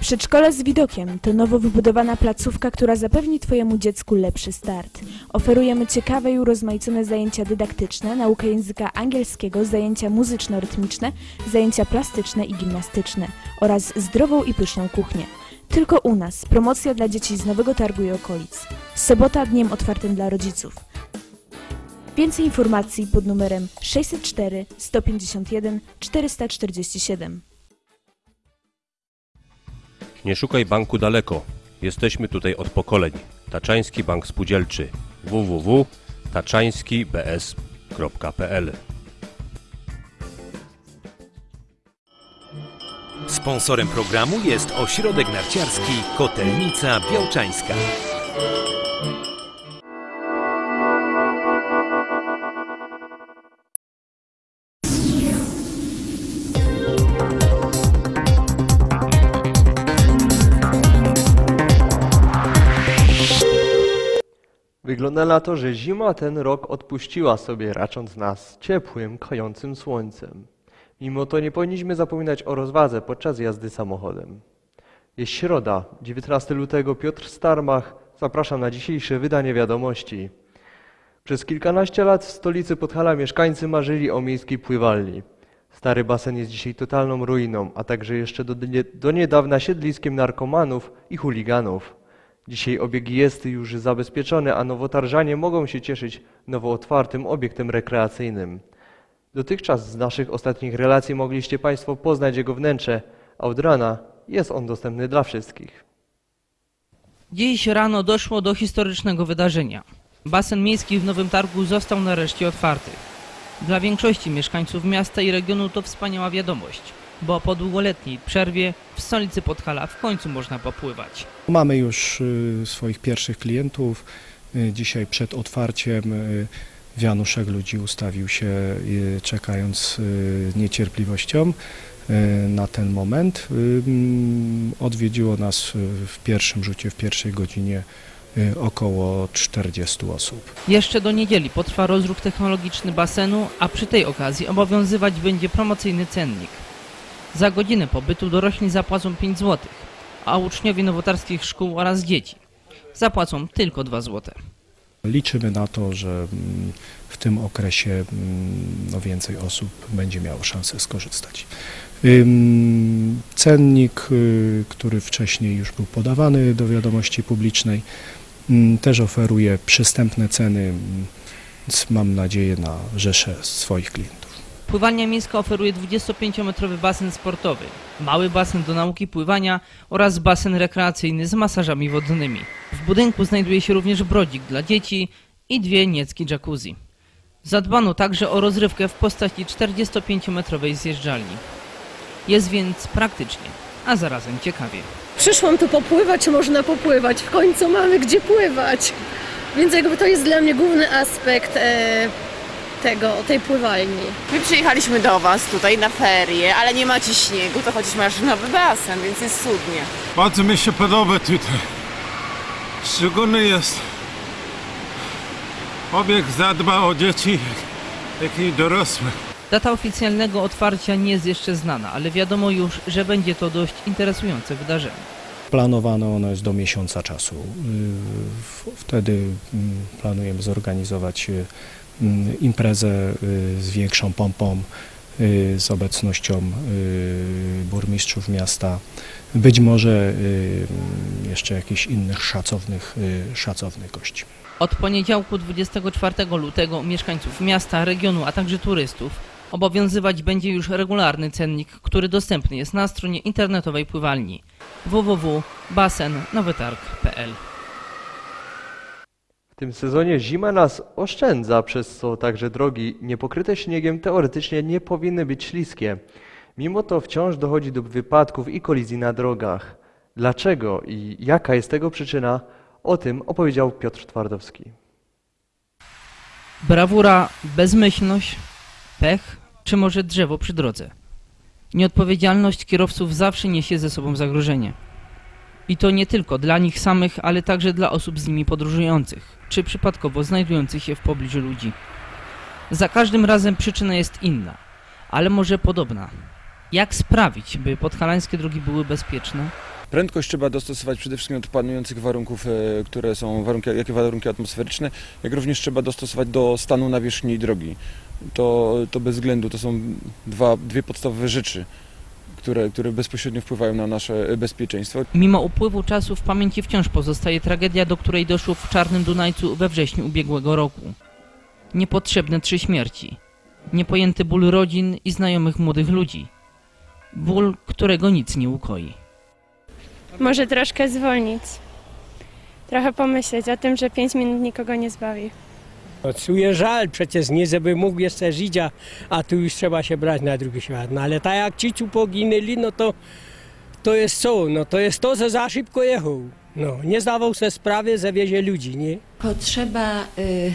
Przedszkole z widokiem to nowo wybudowana placówka, która zapewni Twojemu dziecku lepszy start. Oferujemy ciekawe i urozmaicone zajęcia dydaktyczne, naukę języka angielskiego, zajęcia muzyczno-rytmiczne, zajęcia plastyczne i gimnastyczne oraz zdrową i pyszną kuchnię. Tylko u nas promocja dla dzieci z Nowego Targu i okolic. Sobota dniem otwartym dla rodziców. Więcej informacji pod numerem 604 151 447. Nie szukaj banku daleko. Jesteśmy tutaj od pokoleń. Taczański Bank Spółdzielczy. www.taczańskibs.pl Sponsorem programu jest ośrodek narciarski Kotelnica Białczańska. Wygląda na to, że zima ten rok odpuściła sobie, racząc nas ciepłym, kojącym słońcem. Mimo to nie powinniśmy zapominać o rozwadze podczas jazdy samochodem. Jest środa, 19 lutego, Piotr Starmach. Zapraszam na dzisiejsze wydanie wiadomości. Przez kilkanaście lat w stolicy Podhala mieszkańcy marzyli o miejskiej pływalni. Stary basen jest dzisiaj totalną ruiną, a także jeszcze do, do niedawna siedliskiem narkomanów i chuliganów. Dzisiaj obieg jest już zabezpieczony, a nowotarżanie mogą się cieszyć nowo otwartym obiektem rekreacyjnym. Dotychczas z naszych ostatnich relacji mogliście Państwo poznać jego wnętrze, a od rana jest on dostępny dla wszystkich. Dziś rano doszło do historycznego wydarzenia. Basen miejski w Nowym Targu został nareszcie otwarty. Dla większości mieszkańców miasta i regionu to wspaniała wiadomość, bo po długoletniej przerwie w stolicy Podhala w końcu można popływać. Mamy już y, swoich pierwszych klientów. Y, Dzisiaj przed otwarciem y, wianuszek ludzi ustawił się czekając z niecierpliwością na ten moment. Mm, Odwiedziło nas w pierwszym rzucie, w pierwszej godzinie około 40 osób. Jeszcze do niedzieli potrwa rozruch technologiczny basenu, a przy tej okazji obowiązywać będzie promocyjny cennik. Za godzinę pobytu dorośli zapłacą 5 zł, a uczniowie nowotarskich szkół oraz dzieci zapłacą tylko 2 zł. Liczymy na to, że mm, w tym okresie mm, no, więcej osób będzie miało szansę skorzystać. Cennik, y, który wcześniej już był podawany do wiadomości publicznej, ym, też oferuje przystępne ceny, mam nadzieję na rzeszę swoich klientów. Pływania miejska oferuje 25-metrowy basen sportowy, mały basen do nauki pływania oraz basen rekreacyjny z masażami wodnymi. W budynku znajduje się również brodzik dla dzieci i dwie niecki jacuzzi. Zadbano także o rozrywkę w postaci 45-metrowej zjeżdżalni. Jest więc praktycznie, a zarazem ciekawie. Przyszłam tu popływać, można popływać. W końcu mamy gdzie pływać. Więc jakby to jest dla mnie główny aspekt e, tego, tej pływalni. My przyjechaliśmy do Was tutaj na ferie, ale nie macie śniegu, to chodzić masz nowy basen, więc jest cudnie. Bardzo mi się podoba tutaj. Szczególny jest obiekt zadba o dzieci, jak i dorosłych. Data oficjalnego otwarcia nie jest jeszcze znana, ale wiadomo już, że będzie to dość interesujące wydarzenie. Planowane ono jest do miesiąca czasu. Y, Wtedy mm, planujemy zorganizować y, imprezę y, z większą pompą, y, z obecnością y, burmistrzów miasta, być może y, mm, jeszcze jakichś innych szacownych, y, szacownych gości. Od poniedziałku 24 lutego mieszkańców miasta, regionu, a także turystów obowiązywać będzie już regularny cennik, który dostępny jest na stronie internetowej pływalni www.basennowytarg.pl tym sezonie zima nas oszczędza, przez co także drogi niepokryte śniegiem teoretycznie nie powinny być śliskie. Mimo to wciąż dochodzi do wypadków i kolizji na drogach. Dlaczego i jaka jest tego przyczyna? O tym opowiedział Piotr Twardowski. Brawura, bezmyślność, pech czy może drzewo przy drodze? Nieodpowiedzialność kierowców zawsze niesie ze sobą zagrożenie. I to nie tylko dla nich samych, ale także dla osób z nimi podróżujących, czy przypadkowo znajdujących się w pobliżu ludzi. Za każdym razem przyczyna jest inna, ale może podobna. Jak sprawić, by podhalańskie drogi były bezpieczne? Prędkość trzeba dostosować przede wszystkim do panujących warunków, e, które są warunki, jakie warunki atmosferyczne, jak również trzeba dostosować do stanu nawierzchni drogi. To, to bez względu, to są dwa, dwie podstawowe rzeczy, które, które bezpośrednio wpływają na nasze bezpieczeństwo. Mimo upływu czasu w pamięci wciąż pozostaje tragedia, do której doszło w Czarnym Dunajcu we wrześniu ubiegłego roku. Niepotrzebne trzy śmierci. Niepojęty ból rodzin i znajomych młodych ludzi. Ból, którego nic nie ukoi. Może troszkę zwolnić. Trochę pomyśleć o tym, że 5 minut nikogo nie zbawi. No, Czuję żal, przecież nie żeby mógł jeszcze żyć, a, a tu już trzeba się brać na drugi świat. No ale tak jak ci tu poginęli, no to to jest co? No to jest to, że za szybko jechał. No, nie zdawał sobie sprawy, że wiezie ludzi, nie? Potrzeba y,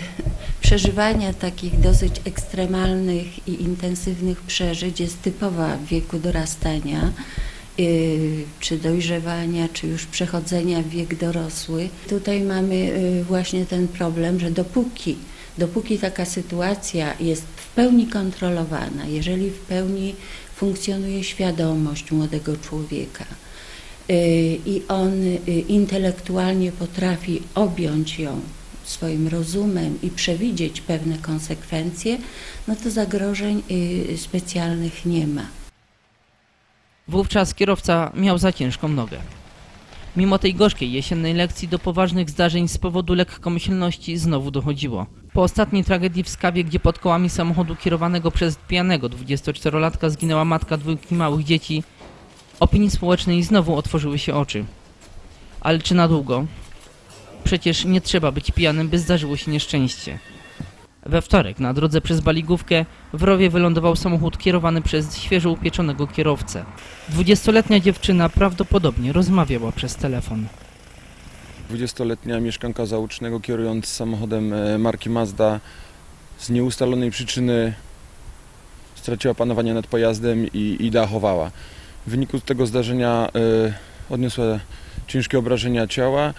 przeżywania takich dosyć ekstremalnych i intensywnych przeżyć jest typowa w wieku dorastania, y, czy dojrzewania, czy już przechodzenia w wiek dorosły. Tutaj mamy y, właśnie ten problem, że dopóki, dopóki taka sytuacja jest w pełni kontrolowana, jeżeli w pełni funkcjonuje świadomość młodego człowieka, y, i on y, intelektualnie potrafi objąć ją swoim rozumem i przewidzieć pewne konsekwencje, no to zagrożeń y, specjalnych nie ma. Wówczas kierowca miał za ciężką nogę. Mimo tej gorzkiej jesiennej lekcji do poważnych zdarzeń z powodu lekkomyślności znowu dochodziło. Po ostatniej tragedii w Skawie, gdzie pod kołami samochodu kierowanego przez pijanego 24-latka zginęła matka dwójki małych dzieci, opinii społecznej znowu otworzyły się oczy. Ale czy na długo? Przecież nie trzeba być pijanym, by zdarzyło się nieszczęście. We wtorek na drodze przez Baligówkę w rowie wylądował samochód kierowany przez świeżo upieczonego kierowcę. Dwudziestoletnia dziewczyna prawdopodobnie rozmawiała przez telefon. 20-letnia mieszkanka zaucznego kierując samochodem e, marki Mazda z nieustalonej przyczyny straciła panowanie nad pojazdem i, i dachowała. W wyniku tego zdarzenia e, odniosła ciężkie obrażenia ciała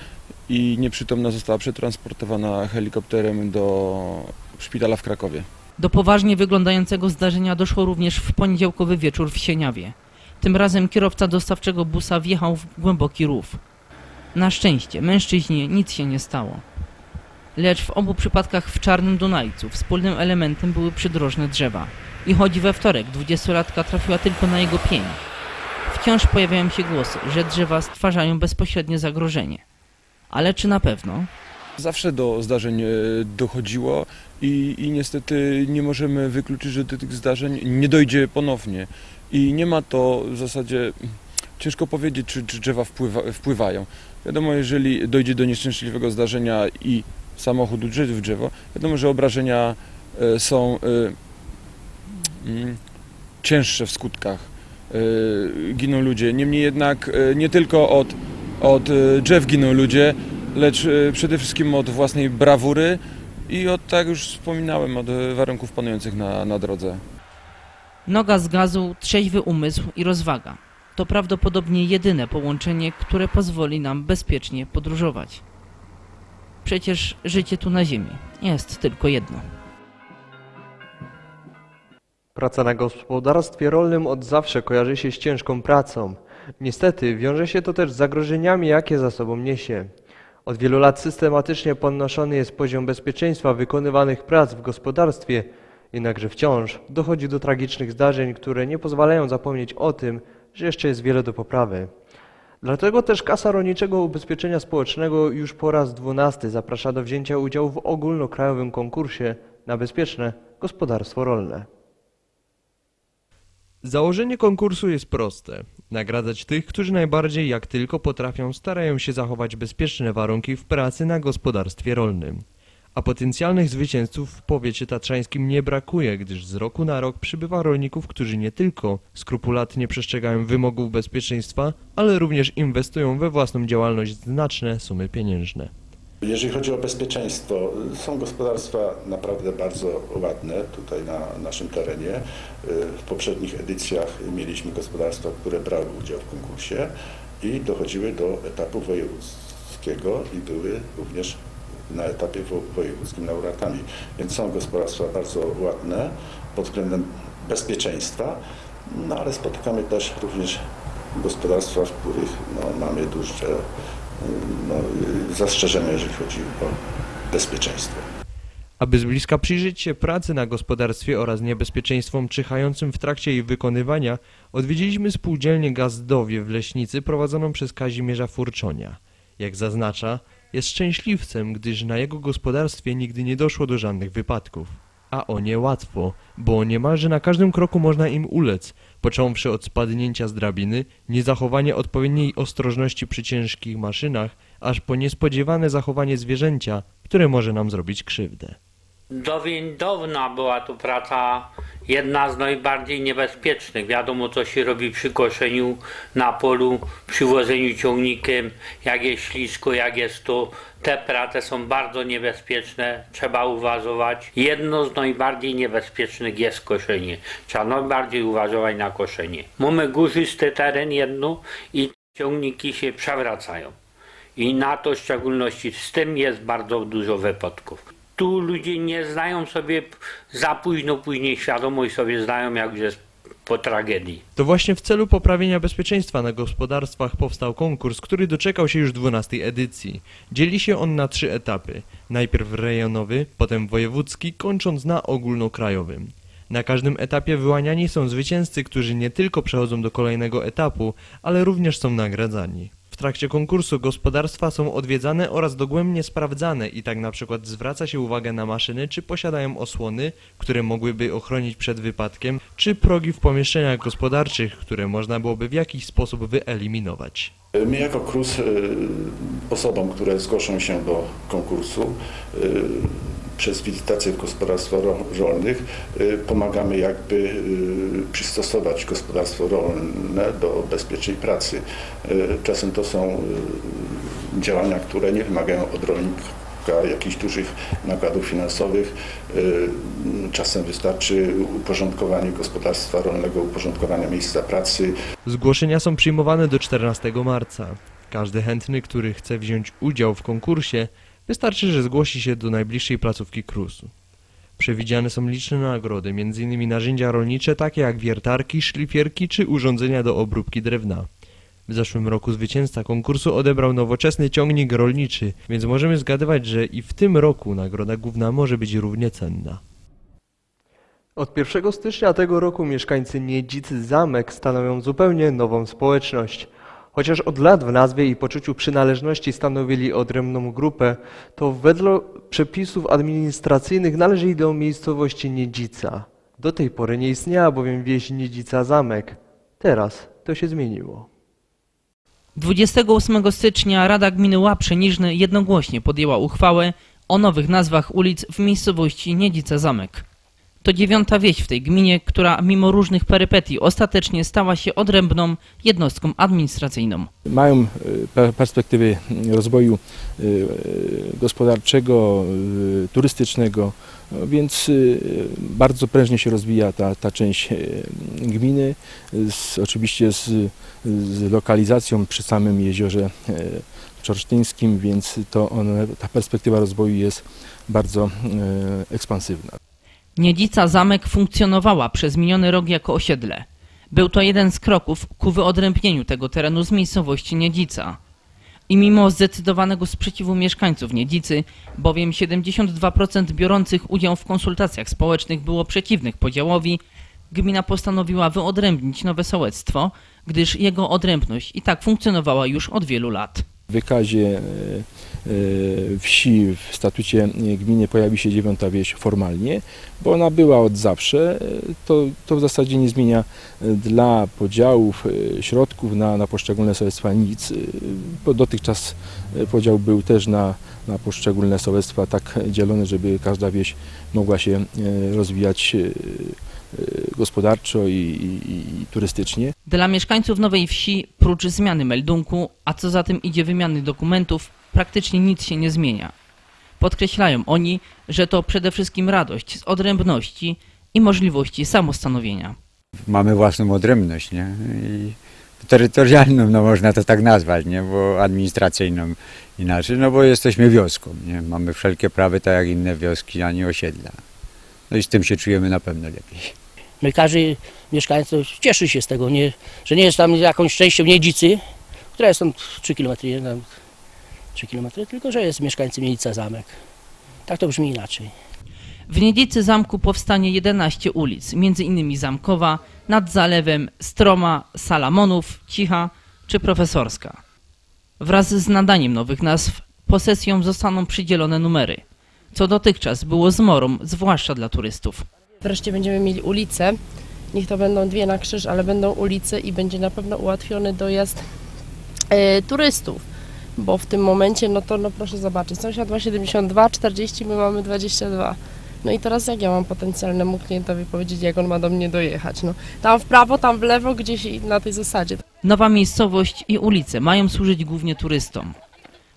i nieprzytomna została przetransportowana helikopterem do szpitala w Krakowie. Do poważnie wyglądającego zdarzenia doszło również w poniedziałkowy wieczór w Sieniawie. Tym razem kierowca dostawczego busa wjechał w głęboki rów. Na szczęście mężczyźnie nic się nie stało. Lecz w obu przypadkach w Czarnym Dunajcu wspólnym elementem były przydrożne drzewa. I choć we wtorek dwudziestolatka trafiła tylko na jego pień, wciąż pojawiają się głosy, że drzewa stwarzają bezpośrednie zagrożenie. Ale czy na pewno? Zawsze do zdarzeń e, dochodziło i, i niestety nie możemy wykluczyć, że do tych zdarzeń nie dojdzie ponownie. I nie ma to w zasadzie, ciężko powiedzieć, czy, czy drzewa wpływa, wpływają. Wiadomo, jeżeli dojdzie do nieszczęśliwego zdarzenia i samochód uderzy w drzewo, wiadomo, że obrażenia e, są e, mm, cięższe w skutkach. E, Giną ludzie. Niemniej jednak nie tylko od, od drzew giną ludzie, lecz przede wszystkim od własnej brawury i od, tak jak już wspominałem, od warunków panujących na, na drodze. Noga z gazu, trzeźwy umysł i rozwaga. To prawdopodobnie jedyne połączenie, które pozwoli nam bezpiecznie podróżować. Przecież życie tu na Ziemi jest tylko jedno. Praca na gospodarstwie rolnym od zawsze kojarzy się z ciężką pracą. Niestety wiąże się to też z zagrożeniami, jakie za sobą niesie. Od wielu lat systematycznie podnoszony jest poziom bezpieczeństwa wykonywanych prac w gospodarstwie, jednakże wciąż dochodzi do tragicznych zdarzeń, które nie pozwalają zapomnieć o tym, że jeszcze jest wiele do poprawy. Dlatego też Kasa Rolniczego Ubezpieczenia Społecznego już po raz dwunasty zaprasza do wzięcia udziału w ogólnokrajowym konkursie na bezpieczne gospodarstwo rolne. Założenie konkursu jest proste. Nagradzać tych, którzy najbardziej jak tylko potrafią starają się zachować bezpieczne warunki w pracy na gospodarstwie rolnym. A potencjalnych zwycięzców w powiecie tatrzańskim nie brakuje, gdyż z roku na rok przybywa rolników, którzy nie tylko skrupulatnie przestrzegają wymogów bezpieczeństwa, ale również inwestują we własną działalność znaczne sumy pieniężne. Jeżeli chodzi o bezpieczeństwo, są gospodarstwa naprawdę bardzo ładne tutaj na naszym terenie. W poprzednich edycjach mieliśmy gospodarstwa, które brały udział w konkursie i dochodziły do etapu wojewódzkiego i były również na etapie wo- wojewódzkim laureatami. Więc są gospodarstwa bardzo ładne pod względem bezpieczeństwa, no ale spotykamy też również gospodarstwa, w których no, mamy duże no, y, zastrzeżenia, jeżeli chodzi o bezpieczeństwo. Aby z bliska przyjrzeć się pracy na gospodarstwie oraz niebezpieczeństwom czyhającym w trakcie jej wykonywania, odwiedziliśmy spółdzielnię Gazdowie w Leśnicy prowadzoną przez Kazimierza Furczonia. Jak zaznacza, jest szczęśliwcem, gdyż na jego gospodarstwie nigdy nie doszło do żadnych wypadków. A o nie łatwo, bo niemalże na każdym kroku można im ulec, począwszy od spadnięcia z drabiny, niezachowanie odpowiedniej ostrożności przy ciężkich maszynach, aż po niespodziewane zachowanie zwierzęcia, które może nam zrobić krzywdę. Do była to praca jedna z najbardziej niebezpiecznych. Wiadomo, co się robi przy koszeniu na polu, przy wożeniu ciągnikiem, jak jest ślisko, jak jest to. Te prace są bardzo niebezpieczne, trzeba uważać. Jedno z najbardziej niebezpiecznych jest koszenie. Trzeba najbardziej uważać na koszenie. Mamy górzysty teren jedno i ciągniki się przewracają. I na to w szczególności z tym jest bardzo dużo wypadków tu ludzie nie zdają sobie za późno, później świadomość sobie zdają, jak jest po tragedii. To właśnie w celu poprawienia bezpieczeństwa na gospodarstwach powstał konkurs, który doczekał się już 12 edycji. Dzieli się on na trzy etapy. Najpierw rejonowy, potem wojewódzki, kończąc na ogólnokrajowym. Na każdym etapie wyłaniani są zwycięzcy, którzy nie tylko przechodzą do kolejnego etapu, ale również są nagradzani. W trakcie konkursu gospodarstwa są odwiedzane oraz dogłębnie sprawdzane i tak na przykład zwraca się uwagę na maszyny, czy posiadają osłony, które mogłyby ochronić przed wypadkiem, czy progi w pomieszczeniach gospodarczych, które można byłoby w jakiś sposób wyeliminować. My jako KRUS y, osobom, które zgłoszą się do konkursu y, przez wizytację w gospodarstwach rolnych y, pomagamy jakby przystosować gospodarstwo rolne do bezpiecznej pracy. Czasem to są działania, które nie wymagają od rolnika jakichś dużych nakładów finansowych. Czasem wystarczy uporządkowanie gospodarstwa rolnego, uporządkowanie miejsca pracy. Zgłoszenia są przyjmowane do 14 marca. Każdy chętny, który chce wziąć udział w konkursie, wystarczy, że zgłosi się do najbliższej placówki KRUS-u. Przewidziane są liczne nagrody, m.in. narzędzia rolnicze takie jak wiertarki, szlifierki czy urządzenia do obróbki drewna. W zeszłym roku zwycięzca konkursu odebrał nowoczesny ciągnik rolniczy, więc możemy zgadywać, że i w tym roku nagroda główna może być równie cenna. Od 1 stycznia tego roku mieszkańcy Niedzicy Zamek stanowią zupełnie nową społeczność. Chociaż od lat w nazwie i poczuciu przynależności stanowili odrębną grupę, to wedle przepisów administracyjnych należeli do miejscowości Niedzica. Do tej pory nie istniała bowiem wieś Niedzica Zamek. Teraz to się zmieniło. 28 stycznia Rada Gminy Łaprze Niżny jednogłośnie podjęła uchwałę o nowych nazwach ulic w miejscowości Niedzica Zamek. To dziewiąta wieś w tej gminie, która mimo różnych perypetii ostatecznie stała się odrębną jednostką administracyjną. Mają e, perspektywy rozwoju e, gospodarczego, e, turystycznego, więc bardzo prężnie się rozwija ta, ta część gminy, z, oczywiście z, z lokalizacją przy samym jeziorze czorsztyńskim, więc to ta perspektywa rozwoju jest bardzo ekspansywna. Niedzica Zamek funkcjonowała przez miniony rok jako osiedle. Był to jeden z kroków ku wyodrębnieniu tego terenu z miejscowości Niedzica. I mimo zdecydowanego sprzeciwu mieszkańców Niedzicy, bowiem 72% biorących udział w konsultacjach społecznych było przeciwnych podziałowi, gmina postanowiła wyodrębnić nowe sołectwo, gdyż jego odrębność i tak funkcjonowała już od wielu lat. W wykazie e, wsi w statucie gminy pojawi się dziewiąta wieś formalnie, bo ona była od zawsze. To, to w zasadzie nie zmienia dla podziałów środków na, na poszczególne sołectwa nic, bo dotychczas podział był też na, na poszczególne sołectwa tak dzielone, żeby każda wieś mogła się rozwijać gospodarczo i, i, i, turystycznie. Dla mieszkańców Nowej Wsi, prócz zmiany meldunku, a co za tym idzie wymiany dokumentów, praktycznie nic się nie zmienia. Podkreślają oni, że to przede wszystkim radość z odrębności i możliwości samostanowienia. Mamy własną odrębność, nie? I terytorialną, no można to tak nazwać, nie? Bo administracyjną inaczej, no bo jesteśmy wioską, nie? Mamy wszelkie prawy tak jak inne wioski, a nie osiedla. No i z tym się czujemy na pewno lepiej. I każdy mieszkaniec cieszy się z tego, nie, że nie jest tam jakąś częścią Niedzicy, która jest tam 3 km, tam 3 km, tylko że jest mieszkańcem Niedica Zamek. Tak to brzmi inaczej. W Niedzicy Zamku powstanie 11 ulic, m.in. Zamkowa, nad Zalewem, Stroma, Salamonów, Cicha czy Profesorska. Wraz z nadaniem nowych nazw posesjom zostaną przydzielone numery, co dotychczas było zmorą, zwłaszcza dla turystów. Wreszcie będziemy mieli ulice. Niech to będą dwie na krzyż, ale będą ulice i będzie na pewno ułatwiony dojazd e, turystów. Bo w tym momencie, no to no proszę zobaczyć, sąsiad ma 72, 40, my mamy 22. No i teraz jak ja mam potencjalnemu klientowi powiedzieć, jak on ma do mnie dojechać? No, tam w prawo, tam w lewo, gdzieś na tej zasadzie. Nowa miejscowość i ulice mają służyć głównie turystom,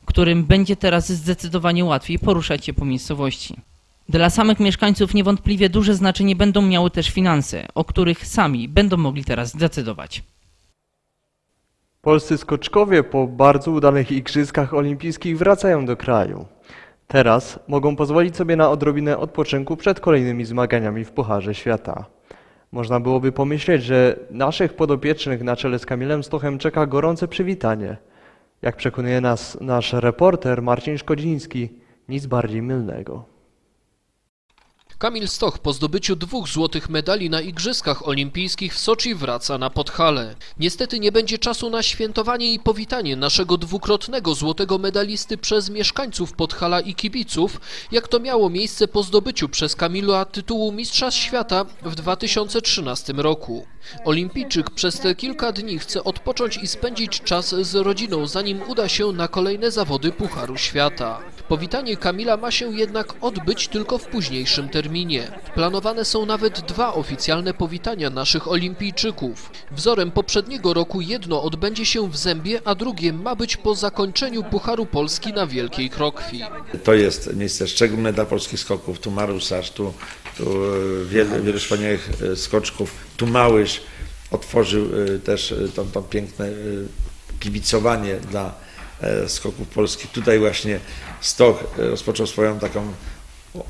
którym będzie teraz zdecydowanie łatwiej poruszać się po miejscowości. Dla samych mieszkańców niewątpliwie duże znaczenie będą miały też finanse, o których sami będą mogli teraz decydować. Polscy skoczkowie po bardzo udanych igrzyskach olimpijskich wracają do kraju. Teraz mogą pozwolić sobie na odrobinę odpoczynku przed kolejnymi zmaganiami w Pucharze Świata. Można byłoby pomyśleć, że naszych podopiecznych na czele z Kamilem Stochem czeka gorące przywitanie. Jak przekonuje nas nasz reporter Marcin Szkodziński, nic bardziej mylnego. Kamil Stoch po zdobyciu dwóch złotych medali na Igrzyskach Olimpijskich w Soczi wraca na Podhale. Niestety nie będzie czasu na świętowanie i powitanie naszego dwukrotnego złotego medalisty przez mieszkańców Podhala i kibiców, jak to miało miejsce po zdobyciu przez Kamila tytułu Mistrza Świata w 2013 roku. Olimpijczyk przez te kilka dni chce odpocząć i spędzić czas z rodziną, zanim uda się na kolejne zawody Pucharu Świata. Powitanie Kamila ma się jednak odbyć tylko w późniejszym terminie. Planowane są nawet dwa oficjalne powitania naszych olimpijczyków. Wzorem poprzedniego roku jedno odbędzie się w Zębie, a drugie ma być po zakończeniu Pucharu Polski na Wielkiej Krokwi. To jest miejsce szczególne dla polskich skoków. Tu Marusarz, tu, tu wiele, wiele wspaniałych e, skoczków. Tu Małysz otworzył e, też e, to, to piękne kibicowanie dla skoków polskich. Tutaj właśnie Stoch rozpoczął swoją taką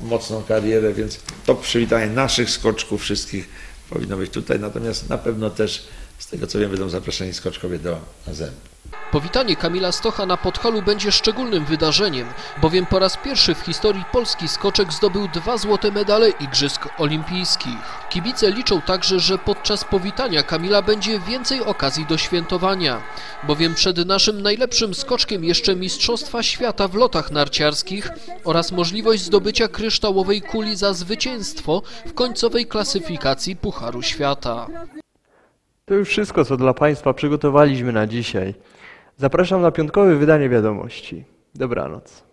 mocną karierę, więc to przywitanie naszych skoczków wszystkich powinno być tutaj. Natomiast na pewno też z tego co wiem będą zaproszeni skoczkowie do Zębu. Powitanie Kamila Stocha na Podhalu będzie szczególnym wydarzeniem, bowiem po raz pierwszy w historii polski skoczek zdobył dwa złote medale Igrzysk Olimpijskich. Kibice liczą także, że podczas powitania Kamila będzie więcej okazji do świętowania, bowiem przed naszym najlepszym skoczkiem jeszcze Mistrzostwa Świata w lotach narciarskich oraz możliwość zdobycia kryształowej kuli za zwycięstwo w końcowej klasyfikacji Pucharu Świata. To już wszystko, co dla Państwa przygotowaliśmy na dzisiaj. Zapraszam na piątkowe wydanie wiadomości. Dobranoc.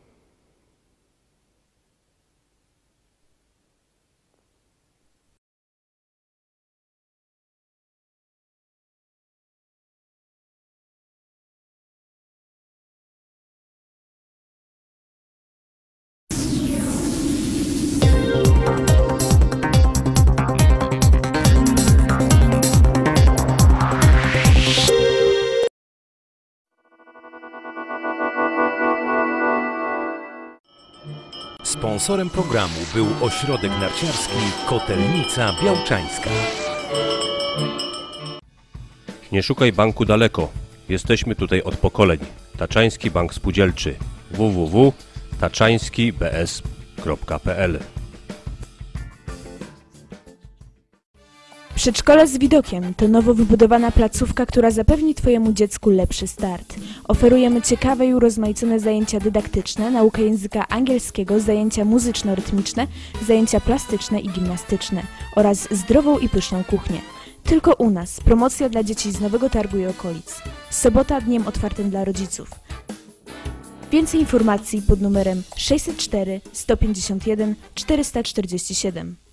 Sponsorem programu był ośrodek narciarski Kotelnica Białczańska. Nie szukaj banku daleko. Jesteśmy tutaj od pokoleń. Taczański Bank Spółdzielczy. www.taczańskibs.pl Przedszkole z widokiem to nowo wybudowana placówka, która zapewni Twojemu dziecku lepszy start. Oferujemy ciekawe i urozmaicone zajęcia dydaktyczne, naukę języka angielskiego, zajęcia muzyczno-rytmiczne, zajęcia plastyczne i gimnastyczne oraz zdrową i pyszną kuchnię. Tylko u nas. Promocja dla dzieci z Nowego Targu i okolic. Sobota dniem otwartym dla rodziców. Więcej informacji pod numerem 604 151 447.